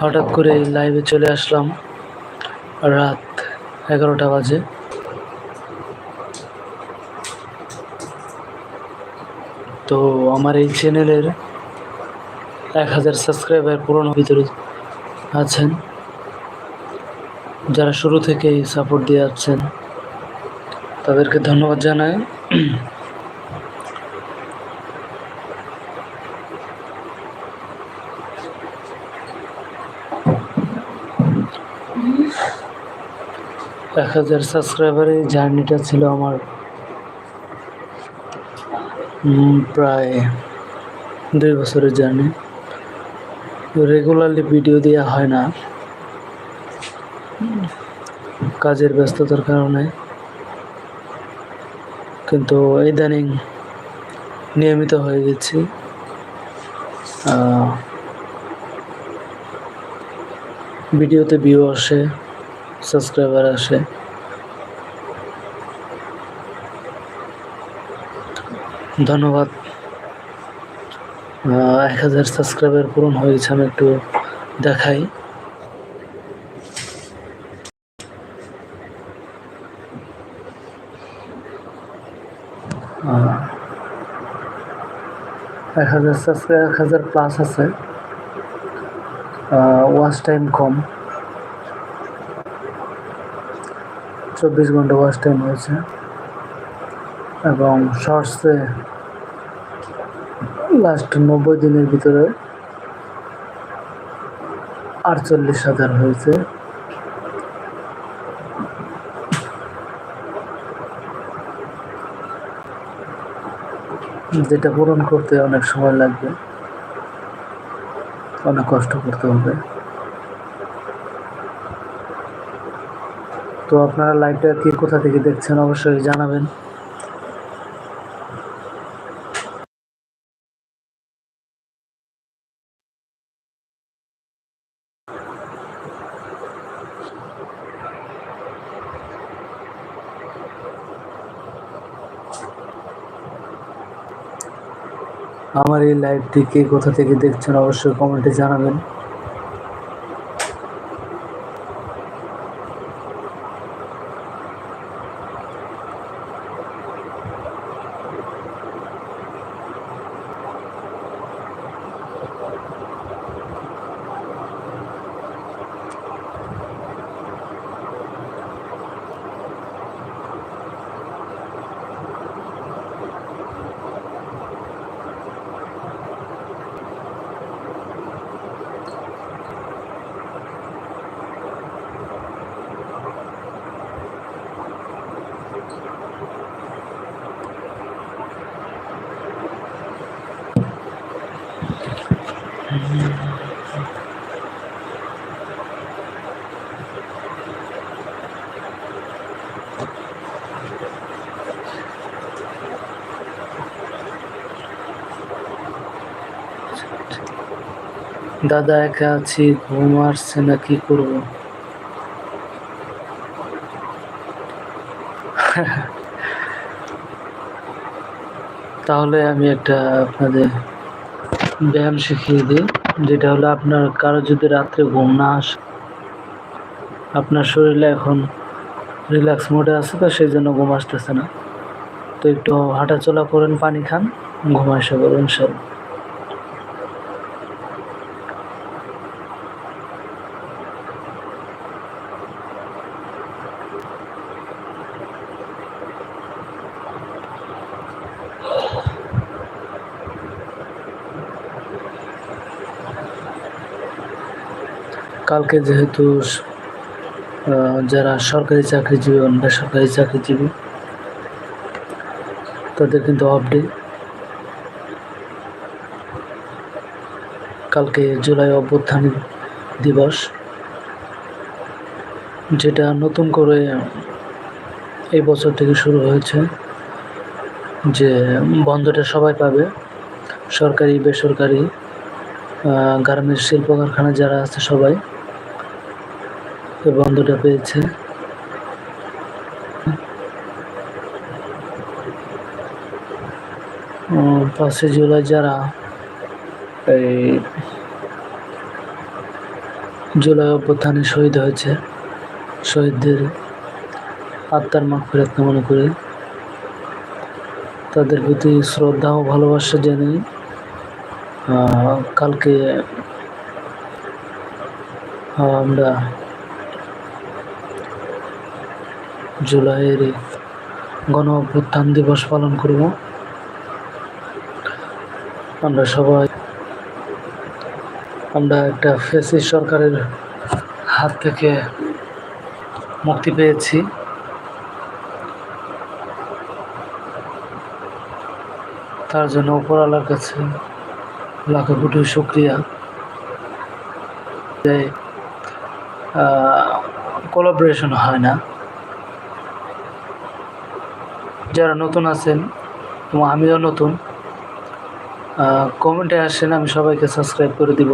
হঠাৎ করে লাইভে চলে আসলাম রাত এগারোটা বাজে। তো আমার এই চ্যানেলের এক হাজার সাবস্ক্রাইবার পুরনো ভিতরে আছেন। যারা শুরু থেকেই সাপোর্ট দিয়ে আসছেন তাদেরকে ধন্যবাদ জানাই। এক হাজার সাবস্ক্রাইবারের জার্নিটা ছিল আমার প্রায় দুই বছরের জার্নি রেগুলারলি ভিডিও দেওয়া হয় না। কাজের ব্যস্ততার কারণে। কিন্তু ইদানিং নিয়মিত হয়ে গেছি। ভিডিওতে ভিউ আসে। সাবস্ক্রাইবার আসে। ধন্যবাদ। এক হাজার সাবস্ক্রাইবার পূরণ হয়েছে আমি একটু দেখাই। এক হাজার সাবস্ক্রাইব এক হাজার প্লাস আছে। ওয়াচ টাইম কম। চব্বিশ ঘণ্টা ওয়াচ টাইম হয়েছে এবং শর্টসে লাস্ট নব্বই দিনের ভিতরে আটচল্লিশ হাজার হয়েছে। যেটা পূরণ করতে অনেক সময় লাগবে। অনেক কষ্ট করতে হবে। তো আপনারা লাইভটা কে কোথা থেকে দেখছেন অবশ্যই জানাবেন। আমার এই লাইভটি কে কোথা থেকে দেখছেন অবশ্যই কমেন্টে জানাবেন। দাদা একা আছি, ঘুম আসছে না, কি করব? তাহলে আমি একটা আপনাদের ব্যায়াম শিখিয়ে দিই, যেটা হলো আপনার কারও যদি রাত্রে ঘুম না আসে, আপনার শরীরে এখন রিল্যাক্স মোডে আছে তো, সেই জন্য ঘুম আসতেছে না। তো একটু হাঁটাচলা করেন, পানি খান, ঘুম আসে করবেন সব কালকে যেহেতু যারা সরকারি চাকরিজীবী এবং বেসরকারি চাকরিজীবী, তাদের কিন্তু অফ কালকে জুলাই অভ্যুত্থান দিবস, যেটা নতুন করে এই বছর থেকে শুরু হয়েছে যে বন্ধটা সবাই পাবে, সরকারি, বেসরকারি গার্মেন্টস শিল্প কারখানা যারা আছে সবাই। এই বন্ধটা পেয়েছে। পাঁচই জুলাই যারা এই জুলাই অভ্যুত্থানে শহীদ হয়েছে শহীদদের আত্মার মাগ ফেরত কামনা করে। তাদের প্রতি শ্রদ্ধা ও ভালোবাসা আহ, কালকে আমরা জুলাইয়ের গণ অভ্যুত্থান দিবস পালন করব। আমরা সবাই, আমরা একটা ফেসি সরকারের হাত থেকে মুক্তি পেয়েছি। তার জন্য উপরওয়ালার কাছে লাখো কোটি শুক্রিয়া। কোলাবোরেশন হয় না। যারা নতুন আছেন এবং আমিও নতুন কমেন্টে আসেন আমি সবাইকে সাবস্ক্রাইব করে দিব।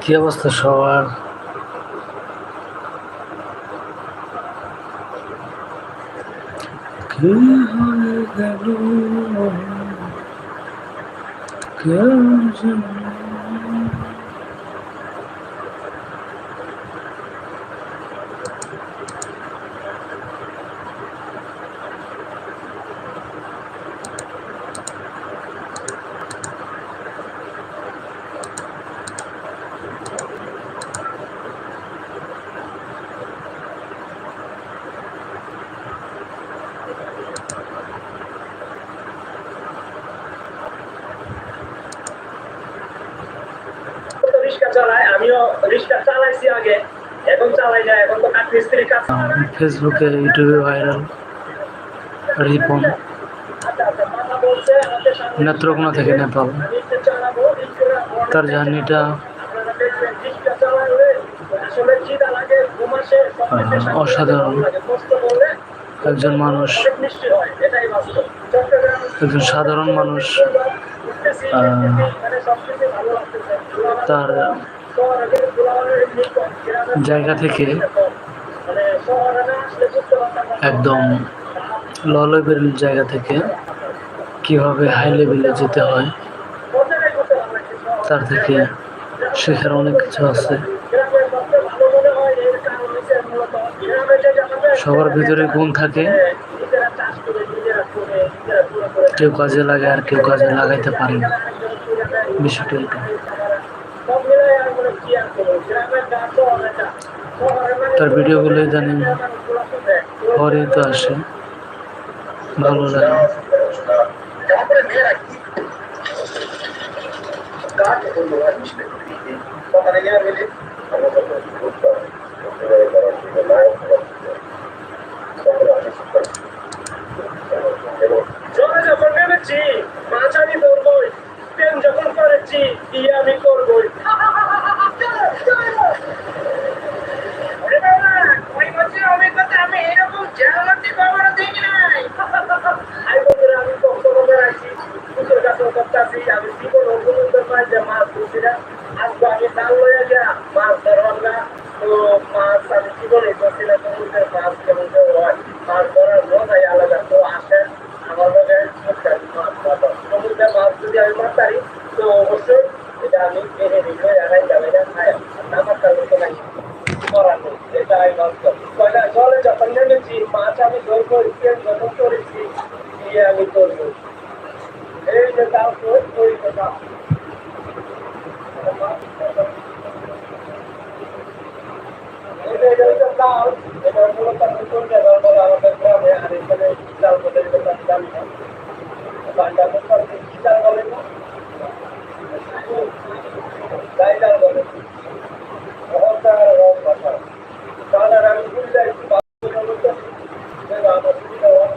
কি অবস্থা সবার? কি হয়ে গেল? কেউ আমিও রিক্সা চালাইছি আগে এখন চালাই না এখন তো কাঠ মিস্ত্রি কাজ ফেসবুকে ইউটিউবে ভাইরাল রিপন। আচ্ছা আচ্ছা সামনে নেত্রকোনা থেকে নেপাল। তার জার্নিটা অসাধারণ। একজন মানুষ। একজন সাধারণ মানুষ মানে তার জায়গা থেকে। একদম লো লেভেল জায়গা থেকে কীভাবে হাই লেভেলে যেতে হয়। তার থেকে শেখার অনেক কিছু আছে সবার ভিতরে গুণ থাকে কেউ কাজে লাগায় আর কেউ কাজে লাগাইতে পারে না বিষয়টা এটা সব মিলাই আর মনে কি আর করব? গ্রামের গাছ তো অনেকটা। শহরের মানে তার ভিডিওগুলো ইদানিং মানুষগুলো তো আসে। ভালো লাগে। মাছ আমি ধরবই প্রেম যখন করেছি আমি করবই। যে মাছ ধরছি না। আজকে আমি জাল লইয়া গিয়া মাছ ধরলাম না। তো মাছ আমি জীবনে ধরছি না, সমুদ্রের মাছ কেমন যে হয়। মাছ ধরার মজাই আলাদা। তো আসেন, আমার লগে মুখটা মাছ ধরবো। সমুদ্রের মাছ যদি আমি মারতারি, তো অবশ্যই এটা আমি কিনে নিলে একাই যাবে না খায় আমার তাহলে তো নাই করার নেই এটাই বাস্তব কয়লা জলে যখন নেমেছি মাছ আমি ধরবো স্টেন যখন করেছি দিয়ে আমি করব এই যে তাও তো ওই কথা এটা এটা মূলত আমি কোন জায়গায় আমাদের গ্রামে আর এখানে চাল বলে এটা জানি না বাংলা বলতে কি চাল বলে না গাইডার বলে অহংকার এবং কথা তাহলে আমি ভুল যাই একটু বাস্তবতা বলতে আমার সুবিধা হয়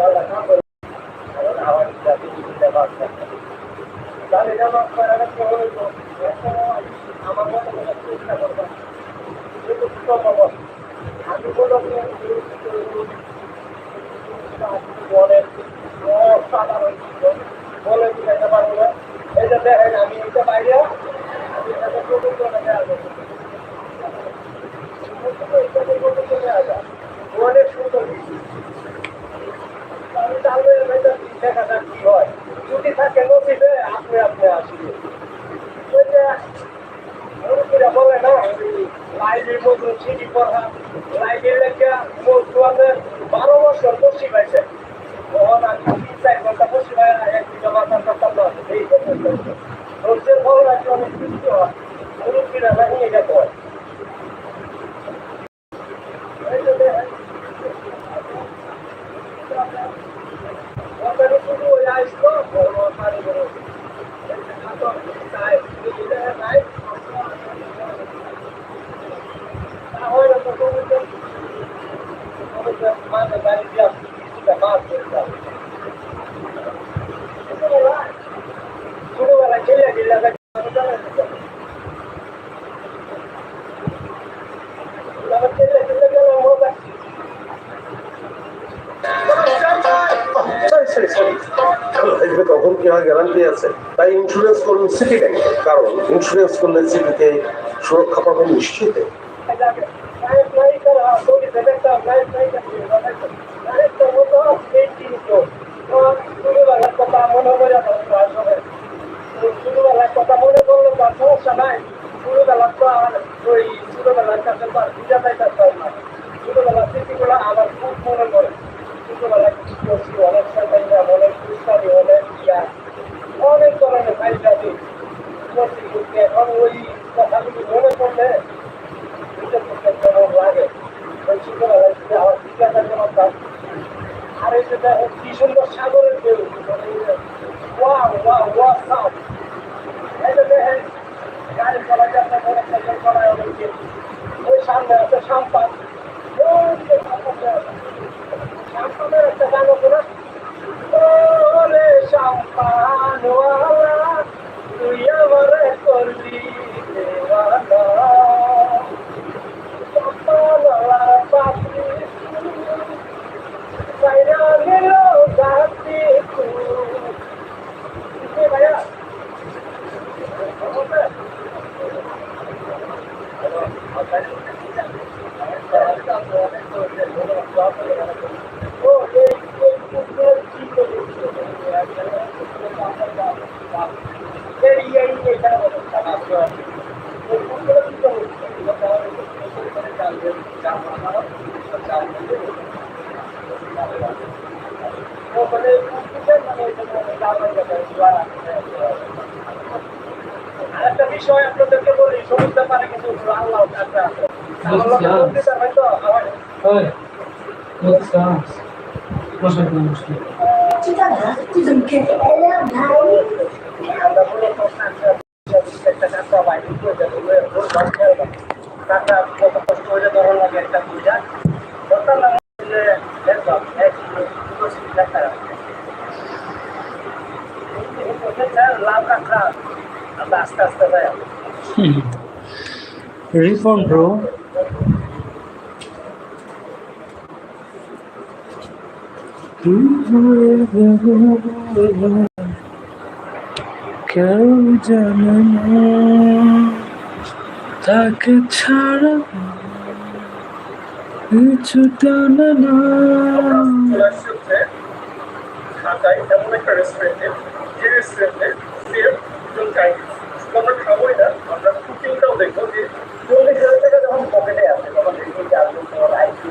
আল্লাহ না করে আমার জাতি দিতে পারছে তাহলে যেমন কি হইতো আমার মতো করে চেষ্টা করতাম কিন্তু সম্ভব আমি বলো বলেন সাধারণ বলে দিতে পারব না এই যে দেখেন আমি এটা বাইরে আমি এটাকে প্রবল করে দেওয়া যাবে অনেক সুন্দর আমি তাহলে দেখা যাক কি হয় যদি থাকে নদীতে আপনি আপনি আসিবে ওই যে মুরব্বীরা বলে না, লাইনের মধ্যে সিটি পড়া মজুয়াদের বারো বছর বসি পাইছে তখন আমি তিন চার ঘণ্টা বসি পাই এক দুটো মাথা করতাম না এই রোজের ফল রাখলে অনেক হয়? অনুপ্রেরণা নিয়ে যেতে হয় এই যে দেখেন ওখানে শুধু ওই আসলো বড় পানি বড় তাই নাই তাহলে তো সমুদ্র সমুদ্র মানে বাড়ি দিয়ে কিছুটা মাছ ধরতাম ছোটবেলা খেলে খেলে খেলে খেলে গেলে মজা সরি সরি সরি এখানে কখন কি হয় গ্যারান্টি আছে? তাই ইন্স্যুরেন্স করুন সিটি ব্যাংক কারণ ইন্স্যুরেন্স করলে সিটিতে সুরক্ষা পাবেন নিশ্চিত। কথা মনে ছোটবেলার তো আর ছোটবেলার তো না ছোটবেলার আমার খুব মনে পড়ে ছোটবেলায় কিছু অনেক সময় দুষ্টামি অনেক ইয়া অনেক ধরনের ফাইলটাদি করছি কিন্তু এখন ওই কথাগুলি মনে পড়লে বুঝতে বুঝতে কেমন লাগে ওই ছোটবেলায় আমার জিজ্ঞাসা তার আর এই যে দেখো কি সুন্দর সাগরের ঢেউ সামনে আছে সাম্পান আছে সাম্পানের একটা গান আছে না ওরে সাম্পানওয়ালা তুই আমারে করলি দেওয়ানা সাম্পানওয়ালা পাপড়ি সাইরা নিল গাছি ভাইয়া ও এই এই কুকুর কি করে এই এই এটা বলো ওই কুকুর কি করে ও মানে কুকুর মানে আরেকটা বিষয় আপনাদেরকে বলি সমুদ্র পারে কিন্তু আল্লাহ একটা আছে আমার লোকের মন্দির হয়তো আমার Oi. Quantos anos? Poxa, não gostei. আমরা কোনো প্রশ্ন একটা কাঁচা বাইরে করে দেবো ওর ঘর খেয়ে দেবো কাঁচা কত কষ্ট করে ধরো লাগে একটা পূজা দরকার না হলে দেখলাম এক দেখা লাভ রাখা আমরা আস্তে আস্তে যাই কেউ জানে তাকে ছাড়া কিছু জানে না ঢাকায় এমন একটা রেস্টুরেন্টে যে রেস্টুরেন্টে সেফ এবং চাইনিজ শুধু খাবোই না আমরা কুকিংটাও দেখব যে চল্লিশ হাজার টাকা যখন পকেটে আইসি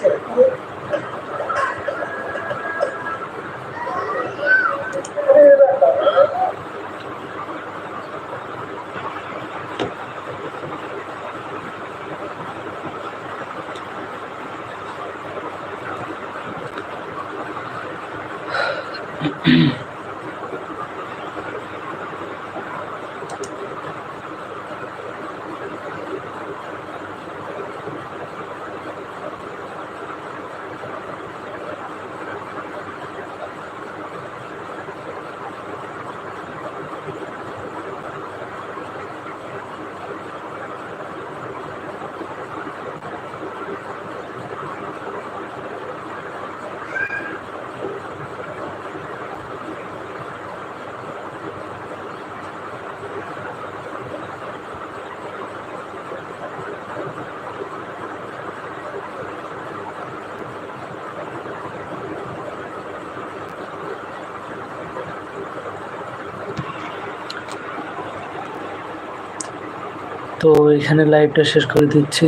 তো এখানে লাইভটা শেষ করে দিচ্ছি।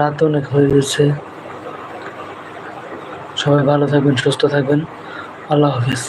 রাত অনেক হয়ে গেছে। সবাই ভালো থাকবেন, সুস্থ থাকবেন। আল্লাহ হাফিজ।